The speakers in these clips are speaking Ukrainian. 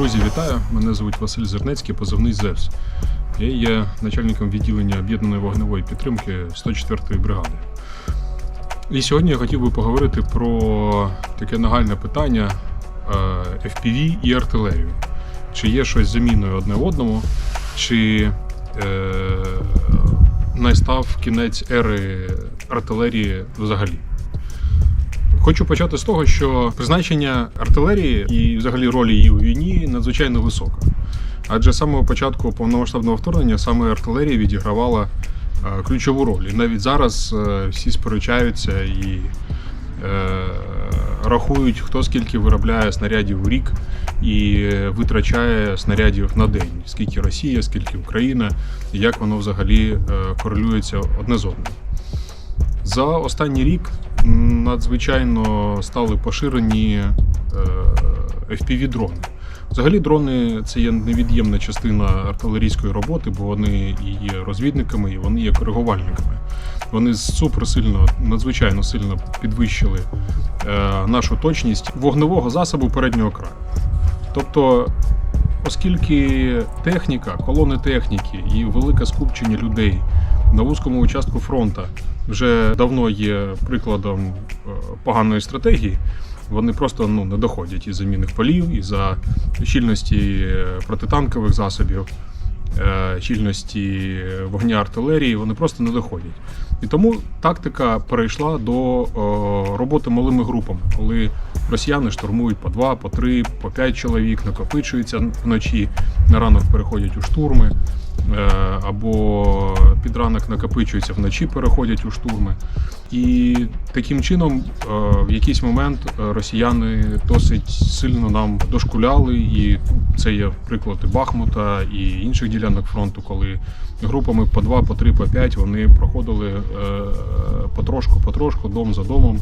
Друзі, вітаю! Мене звуть Василь Зернецький, позивний ЗЕВС. Я є начальником відділення об'єднаної вогневої підтримки 104-ї бригади. І сьогодні я хотів би поговорити про таке нагальне питання е, FPV і артилерію. Чи є щось заміною одне одному, чи е, настав кінець ери артилерії взагалі. Хочу почати з того, що призначення артилерії і взагалі ролі її у війні надзвичайно висока. Адже з самого початку повномасштабного вторгнення саме артилерія відігравала е, ключову роль. І навіть зараз е, всі сперечаються і е, рахують, хто скільки виробляє снарядів у рік і витрачає снарядів на день, скільки Росія, скільки Україна, і як воно взагалі корелюється одне з одним. За останній рік надзвичайно стали поширені е, FPV-дрони. Взагалі, дрони це є невід'ємна частина артилерійської роботи, бо вони і є розвідниками, і вони є коригувальниками. Вони суперсильно, надзвичайно сильно підвищили е, нашу точність вогневого засобу переднього краю. Тобто, оскільки техніка, колони техніки і велике скупчення людей на вузькому участку фронту вже давно є прикладом е, поганої стратегії. Вони просто ну, не доходять із замінних полів, із за щільності е, протитанкових засобів, е, щільності вогня артилерії, вони просто не доходять. І тому тактика перейшла до роботи малими групами, коли росіяни штурмують по два, по три, по п'ять чоловік, накопичуються вночі, на ранок переходять у штурми. Е, або під ранок накопичуються вночі, переходять у штурми. І таким чином, е, в якийсь момент е, росіяни досить сильно нам дошкуляли, і це є приклади Бахмута і інших ділянок фронту, коли групами по два, по три, по п'ять вони проходили потрошку, потрошку, дом за домом,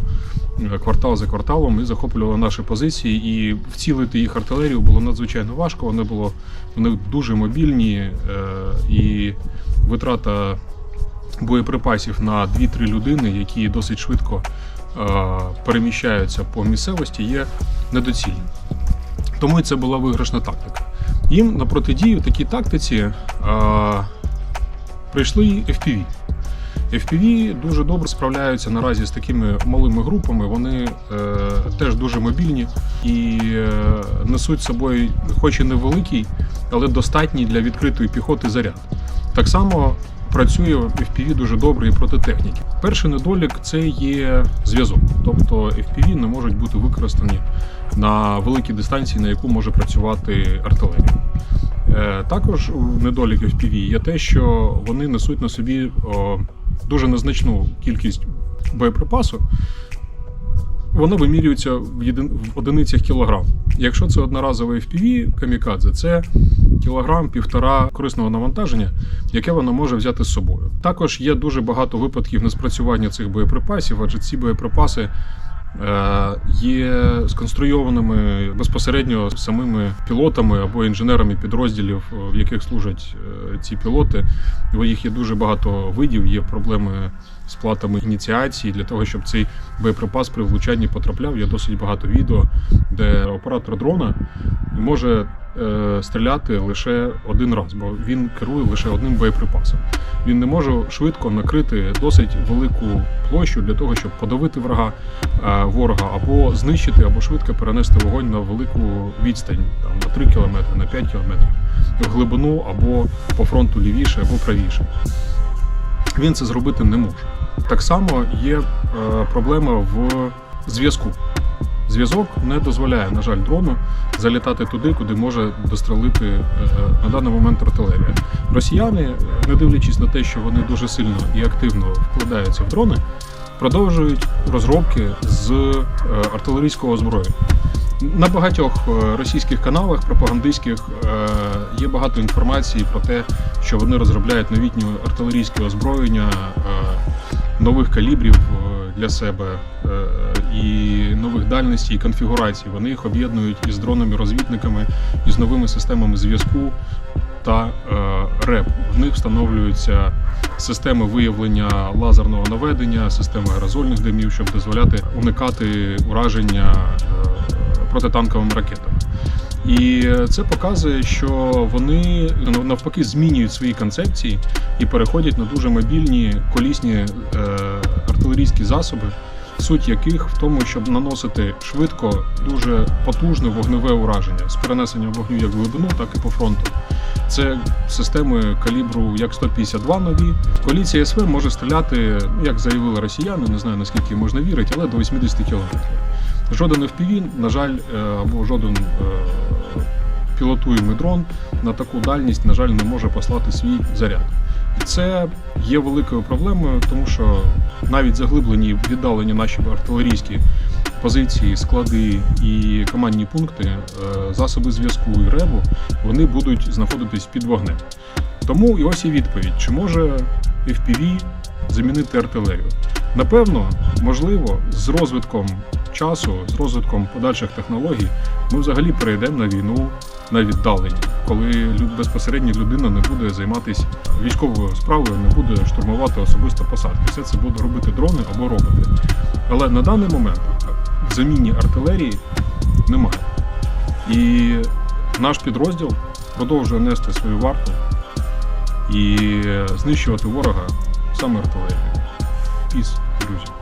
квартал за кварталом і захоплювали наші позиції. І вцілити їх артилерію було надзвичайно важко. Вони було вони дуже мобільні і витрата боєприпасів на 2-3 людини, які досить швидко переміщаються по місцевості, є недоцільним. Тому це була виграшна тактика. Їм на протидію такій тактиці прийшли FPV. FPV дуже добре справляються наразі з такими малими групами. Вони е, теж дуже мобільні і е, несуть з собою, хоч і невеликий, але достатній для відкритої піхоти заряд. Так само працює FPV дуже добре і проти техніки. Перший недолік це є зв'язок, тобто FPV не можуть бути використані на великій дистанції, на яку може працювати артилерія. Е, також недолік FPV є те, що вони несуть на собі дуже незначну кількість боєприпасу. Воно вимірюється в, єди... в одиницях кілограм. Якщо це одноразовий FPV камікадзе, це кілограм півтора корисного навантаження, яке воно може взяти з собою. Також є дуже багато випадків неспрацювання цих боєприпасів, адже ці боєприпаси є сконструйованими безпосередньо самими пілотами або інженерами підрозділів, в яких служать е, ці пілоти. Їх є дуже багато видів, є проблеми з платами ініціації для того, щоб цей боєприпас при влучанні потрапляв. Є досить багато відео, де оператор дрона може е, стріляти лише один раз, бо він керує лише одним боєприпасом. Він не може швидко накрити досить велику площу для того, щоб подавити врага е, ворога, або знищити, або швидко перенести вогонь на велику відстань, там на 3 км, на 5 км, в глибину або по фронту лівіше, або правіше. Він це зробити не може. Так само є е, проблема в зв'язку. Зв'язок не дозволяє, на жаль, дрону залітати туди, куди може дострелити е, на даний момент артилерія. Росіяни, не дивлячись на те, що вони дуже сильно і активно вкладаються в дрони, продовжують розробки з е, артилерійського озброєння. На багатьох е, російських каналах пропагандистських є багато інформації про те, що вони розробляють новітнє артилерійське озброєння нових калібрів для себе і нових дальностей і конфігурацій. Вони їх об'єднують із дронами-розвідниками, із новими системами зв'язку та е, РЕП. В них встановлюються системи виявлення лазерного наведення, системи аерозольних димів, щоб дозволяти уникати ураження е, протитанковими ракетами. І це показує, що вони навпаки змінюють свої концепції і переходять на дуже мобільні колісні е, артилерійські засоби, суть яких в тому, щоб наносити швидко дуже потужне вогневе ураження з перенесенням вогню як глибину, так і по фронту. Це системи калібру як 152 нові. Коаліція СВ може стріляти, як заявили росіяни, не знаю наскільки можна вірити, але до 80 кілометрів. Жоден FPV, на жаль, е, або жоден е, пілотуємий дрон на таку дальність, на жаль, не може послати свій заряд. І це є великою проблемою, тому що навіть заглиблені віддалені наші артилерійські позиції, склади і командні пункти, е, засоби зв'язку і ребу, вони будуть знаходитись під вогнем. Тому і ось і відповідь: чи може FPV замінити артилерію? Напевно, можливо, з розвитком часу, з розвитком подальших технологій, ми взагалі перейдемо на війну на віддалені, коли безпосередньо людина не буде займатися військовою справою, не буде штурмувати особисто посадки. Все це буде робити дрони або роботи. Але на даний момент в заміні артилерії немає. І наш підрозділ продовжує нести свою варту і знищувати ворога саме артилерією. Піс, друзі.